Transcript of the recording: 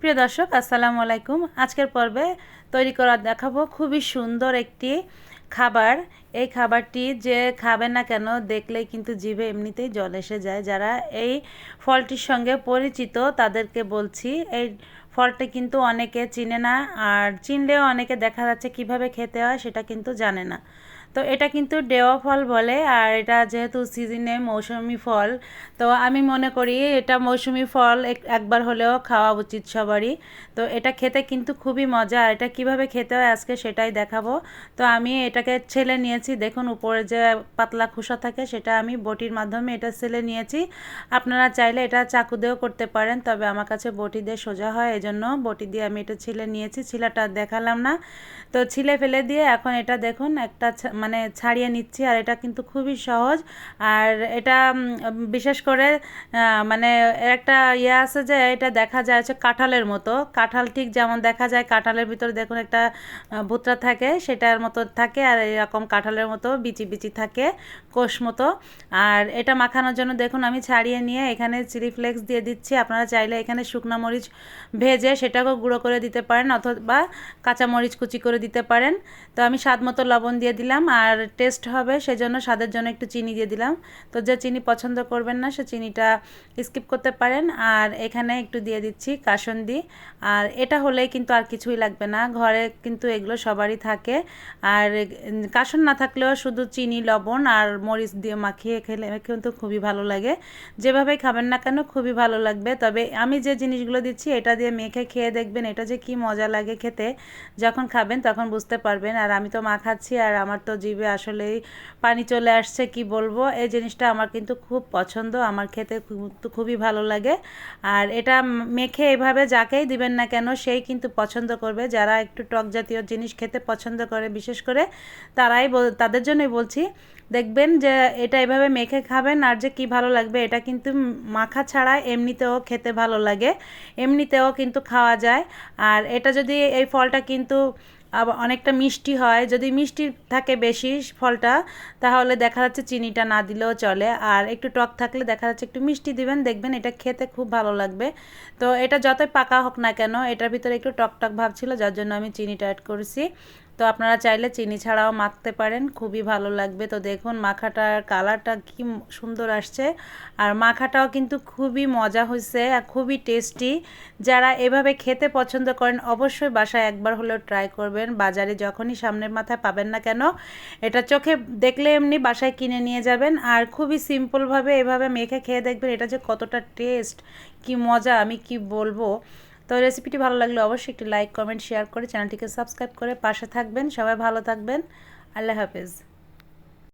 প্রিয় দর্শক, আসসালামু আলাইকুম। আজকের পর্বে তৈরি করা দেখাবো খুবই সুন্দর একটি খাবার। এই খাবারটি যে খাবে না কেন দেখলেই কিন্তু জিভে এমনিতেই জল এসে যায়। যারা এই ফলটির সঙ্গে পরিচিত তাদেরকে বলছি, এই ফলটি কিন্তু অনেকে চিনে না, আর চিনলেও অনেকে দেখা যাচ্ছে কীভাবে খেতে হয় সেটা কিন্তু জানে না। তো এটা কিন্তু ডেওয়া ফল বলে, আর এটা যেহেতু সিজনে মৌসুমি ফল তো আমি মনে করি এটা মৌসুমি ফল একবার হলেও খাওয়া উচিত সবারই। তো এটা খেতে কিন্তু খুবই মজা, আর এটা কীভাবে খেতে হয় আজকে সেটাই দেখাবো। তো আমি এটাকে ছেলে নিয়েছি, দেখুন উপরে যে পাতলা খোসা থাকে সেটা আমি বটির মাধ্যমে এটা ছেলে নিয়েছি। আপনারা চাইলে এটা চাকু দিয়েও করতে পারেন, তবে আমার কাছে বটি দিয়ে সোজা হয়, এজন্য বটি দিয়ে আমি এটা ছিলে নিয়েছি, ছিলাটা দেখালাম না। তো ছিলে ফেলে দিয়ে এখন এটা দেখুন একটা মানে ছাড়িয়ে নিচ্ছি, আর এটা কিন্তু খুবই সহজ। আর এটা বিশেষ করে মানে একটা ইয়ে আছে যে, এটা দেখা যায় হচ্ছে কাঁঠালের মতো। কাঁঠাল ঠিক যেমন দেখা যায়, কাঁঠালের ভিতরে দেখুন একটা ভুতরা থাকে, সেটার মতো থাকে, আর এরকম কাঁঠালের মতো বিচি বিচি থাকে, কোষ মতো। আর এটা মাখানোর জন্য দেখুন, আমি ছাড়িয়ে নিয়ে এখানে চিলি ফ্লেক্স দিয়ে দিচ্ছি। আপনারা চাইলে এখানে শুকনো মরিচ ভেজে সেটাকেও গুঁড়ো করে দিতে পারেন, অথবা কাঁচা মরিচ কুচি করে দিতে পারেন। তো আমি স্বাদ মতো লবণ দিয়ে দিলাম। আর টেস্ট হবে, সেজন্য স্বাদের জন্য একটু চিনি দিয়ে দিলাম। তো যে চিনি পছন্দ করবেন না, সে চিনিটা স্কিপ করতে পারেন। আর এখানে একটু দিয়ে দিচ্ছি কাসন্দি। আর এটা হলেই কিন্তু আর কিছুই লাগবে না, ঘরে কিন্তু এগুলো সবারই থাকে। আর কাসন না থাকলেও শুধু চিনি, লবণ আর মরিচ দিয়ে মাখিয়ে খেলে কিন্তু খুবই ভালো লাগে। যেভাবে খাবেন না কেন খুবই ভালো লাগবে। তবে আমি যে জিনিসগুলো দিচ্ছি, এটা দিয়ে মেখে খেয়ে দেখবেন, এটা যে কি মজা লাগে খেতে। যখন খাবেন তখন বুঝতে পারবেন। আর আমি তো মাখাচ্ছি আর আমার তো জিভে আসলেই পানি চলে আসছে, কি বলব? এই জিনিসটা আমার কিন্তু খুব পছন্দ। আমার খেতে খুবই ভালো লাগে। আর এটা মেখে এভাবে যাকেই দিবেন না কেন, সেই কিন্তু পছন্দ করবে। যারা একটু টক জাতীয় জিনিস খেতে পছন্দ করে, বিশেষ করে তারাই তাদের জন্যই বলছি, দেখবেন যে এটা এভাবে মেখে খাবেন আর যে কি ভালো লাগবে, এটা কিন্তু মাখা ছাড়া এমনিতেও খেতে ভালো লাগে। এমনিতেও কিন্তু খাওয়া যায়। আর এটা যদি এই ফলটা কিন্তু আবার অনেকটা মিষ্টি হয়। যদি মিষ্টি থাকে বেশি ফলটা, তাহলে দেখা যাচ্ছে চিনিটা না দিলেও চলে। আর একটু টক থাকলে দেখা যাচ্ছে একটু মিষ্টি দিবেন, দেখবেন এটা খেতে খুব ভালো লাগবে। তো এটা যতই পাকা হোক না কেন, এটার ভিতরে একটু টক টক ভাব ছিল, যার জন্য আমি চিনিটা অ্যাড করেছি। তো আপনারা চাইলে চিনি ছাড়াও মাখতে পারেন, খুবই ভালো লাগবে। তো দেখুন, মাখাটার কালারটা কি সুন্দর আসছে। আর মাখাটাও কিন্তু খুবই মজা হয়েছে আর খুবই টেস্টি। যারা এভাবে খেতে পছন্দ করেন, অবশ্যই বাসায় একবার হলেও ট্রাই করবেন। বাজারে যখনই সামনের মাথায় পাবেন না কেন, এটা চোখে দেখলে এমনি বাসায় কিনে নিয়ে যাবেন। আর খুবই সিম্পলভাবে এভাবে মেখে খেয়ে দেখবেন, এটা যে কতটা টেস্ট কি মজা, আমি কি বলব? তো রেসিপিটি ভালো লাগলে অবশ্যই একটি লাইক কমেন্ট শেয়ার করে চ্যানেলটিকে সাবস্ক্রাইব করে পাশে থাকবেন। সবাই ভালো থাকবেন। আল্লাহ হাফেজ।